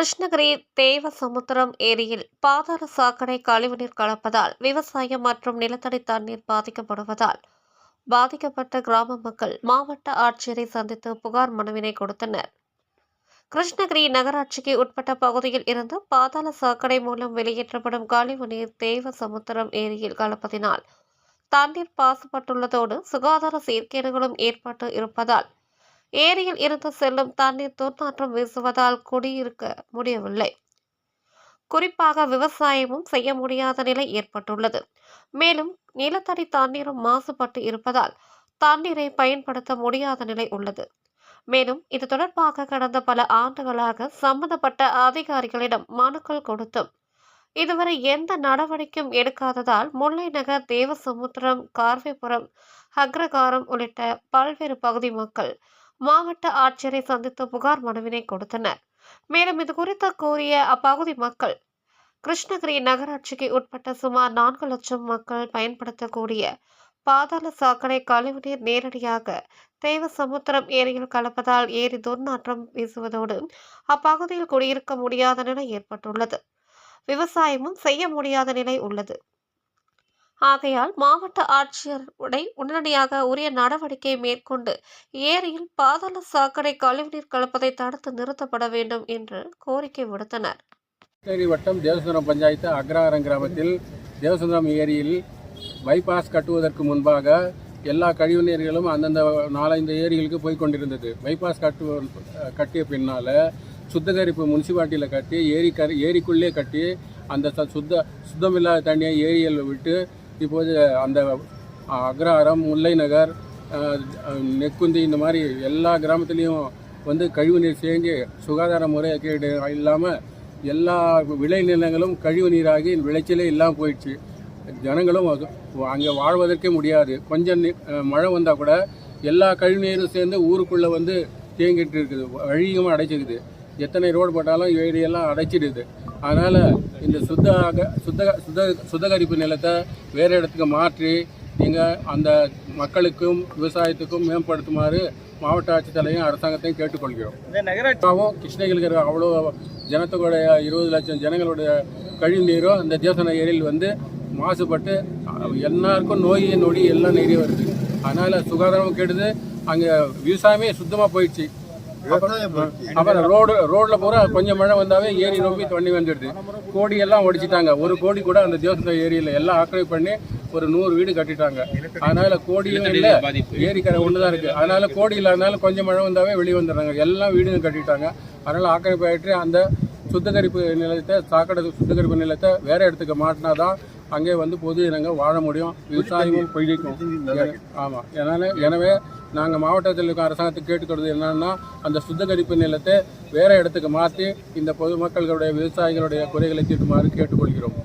கிருஷ்ணகிரி தேவசமுத்திரம் ஏரியில் பாதாள சாக்கடை கழிவுநீர் கலப்பதால் விவசாயம் மற்றும் நிலத்தடி தண்ணீர் பாதிக்கப்படுவதால் பாதிக்கப்பட்ட கிராம மக்கள் மாவட்ட ஆட்சியரை சந்தித்து புகார் மனுவினை கொடுத்தனர். கிருஷ்ணகிரி நகராட்சிக்கு உட்பட்ட பகுதியில் இருந்து பாதாள சாக்கடை மூலம் வெளியேற்றப்படும் கழிவுநீர் தேவசமுத்திரம் ஏரியில் கலப்பதினால் தண்ணீர் பாசுபட்டுள்ளதோடு சுகாதார சீர்கேடுகளும் ஏற்பட்டு இருப்பதால் ஏரியில் இருந்து செல்லும் தண்ணீர் துர்நாற்றம் வீசுவதால் குடியிருக்க முடியவில்லை. குறிப்பாக விவசாயமும் செய்ய முடியாத நிலை ஏற்பட்டுள்ளது. மேலும் நிலத்தடி தண்ணீரும் மாசுபட்டு இருப்பதால் தண்ணீரை பயன்படுத்த முடியாத நிலை உள்ளது. மேலும் இது தொடர்பாக கடந்த பல ஆண்டுகளாக சம்பந்தப்பட்ட அதிகாரிகளிடம் மனுக்கள் கொடுத்தும் இதுவரை எந்த நடவடிக்கையும் எடுக்காததால் முல்லை நகர் தேவசமுத்திரம் கார்வேபுரம் அக்ரகாரம் உள்ளிட்ட பல்வேறு பகுதி மக்கள் மாவட்ட ஆட்சியரை சந்தித்து புகார் மனுவினை கொடுத்தனர். மேலும் இது குறித்து கூறிய அப்பகுதி மக்கள் கிருஷ்ணகிரி நகராட்சிக்கு உட்பட்ட சுமார் நான்கு லட்சம் மக்கள் பயன்படுத்தக்கூடிய பாதாள சாக்கடை கழிவுநீர் நேரடியாக தேவசமுத்திரம் ஏரியில் கலப்பதால் ஏரி துர்நாற்றம் வீசுவதோடு அப்பகுதியில் குடியிருக்க முடியாத நிலை ஏற்பட்டுள்ளது. விவசாயமும் செய்ய முடியாத நிலை உள்ளது. ஆகையால் மாவட்ட ஆட்சியர் உடை உடனடியாக உரிய நடவடிக்கை மேற்கொண்டு ஏரியில் பாதாள சாக்கடை கழிவுநீர் கலப்பதை தடுத்து நிறுத்தப்பட வேண்டும் என்று கோரிக்கை விடுத்தனர். கிருஷ்ணகிரி வட்டம் தேவசுந்தரம் பஞ்சாயத்து அக்ரஹாரம் கிராமத்தில் தேவசுந்தரம் ஏரியில் பைபாஸ் கட்டுவதற்கு முன்பாக எல்லா கழிவு நீர்களும் அந்தந்த நாலஞ்சு ஏரிகளுக்கு போய் கொண்டிருந்தது. பைபாஸ் கட்டு கட்டிய பின்னால் சுத்திகரிப்பு முனிசிபாலிட்டியில் கட்டி ஏரி கரி ஏரிக்குள்ளே கட்டி அந்த ச- சுத்த சுத்தமில்லாத தண்ணியை ஏரியில் விட்டு இப்போது அந்த அக்ரஹாரம் முல்லை நகர் நெக்குந்தி இந்த மாதிரி எல்லா கிராமத்துலேயும் வந்து கழிவுநீர் தேங்கி சுகாதார முறை கேடு இல்லாமல் எல்லா விளைநிலங்களும் கழிவு நீராகி விளைச்சலே இல்லாமல் போயிடுச்சு. ஜனங்களும் அங்கே வாழ்வதற்கே முடியாது. கொஞ்சம் மழை வந்தால் கூட எல்லா கழிவு நீரும் சேர்ந்து ஊருக்குள்ளே வந்து தேங்கிட்டு இருக்குது. வழியும் அடைச்சிக்குது எத்தனை ரோடு போட்டாலும் ஏரியெல்லாம் அடைச்சிடுது. அதனால் இந்த சுத்த அக- சுத்த சுத்த சுத்திகரிப்பு நிலத்தை வேறு இடத்துக்கு மாற்றி நீங்கள் அந்த மக்களுக்கும் விவசாயத்துக்கும் மேம்படுத்துமாறு மாவட்ட ஆட்சித்தலையும் அரசாங்கத்தையும் கேட்டுக்கொள்கிறோம். இந்த நகராட்சி பாவம் கிருஷ்ணகிரியில் இருக்கிற அவ்வளோ ஜனத்தோடைய இருபது லட்சம் ஜனங்களுடைய கழிவு நீரும் அந்த தேசன ஏரியில் வந்து மாசுபட்டு எல்லாருக்கும் நோய் நொடி எல்லாம் நிறைய வருது. அதனால சுகாதாரமும் கெடுது. அங்கே விவசாயமே சுத்தமாக போயிடுச்சு. அப்புறம் ரோடு ரோடில் பூரா கொஞ்சம் மழை வந்தாவே ஏரி நோக்கி தண்ணி வந்துடுது. கோடி எல்லாம் ஒடிச்சிட்டாங்க. ஒரு கோடி கூட அந்த தேவசன ஏரியில் எல்லாம் ஆக்கிரமி பண்ணி ஒரு நூறு வீடு கட்டிட்டாங்க. அதனால கோடியும் இல்லை ஏரிக்கரை ஒன்று தான் இருக்கு. அதனால கோடி இல்லாதனால கொஞ்சம் மழை வந்தாவே வெளியே வந்துடுறாங்க. எல்லாம் வீடுங்க கட்டிட்டாங்க. அதனால ஆக்கிரமிப்பு ஆகிட்டு அந்த சுத்திகரிப்பு நிலையத்தை சாக்கடை சுத்திகரிப்பு நிலையத்தை வேற இடத்துக்கு மாட்டினா தான் அங்கே வந்து பொது இனங்கள் வாழ முடியும். விவசாயமும் பிடிக்கும் ஆமாம் அதனால் எனவே நாங்கள் மாவட்டத்தில் இருக்க அரசாங்கத்தை கேட்டுக்கிறது என்னன்னா அந்த சுத்திகரிப்பு நிலத்தை வேறு இடத்துக்கு மாற்றி இந்த பொதுமக்களுடைய விவசாயிகளுடைய குறைகளை தீர்க்குமாறு கேட்டுக்கொள்கிறோம்.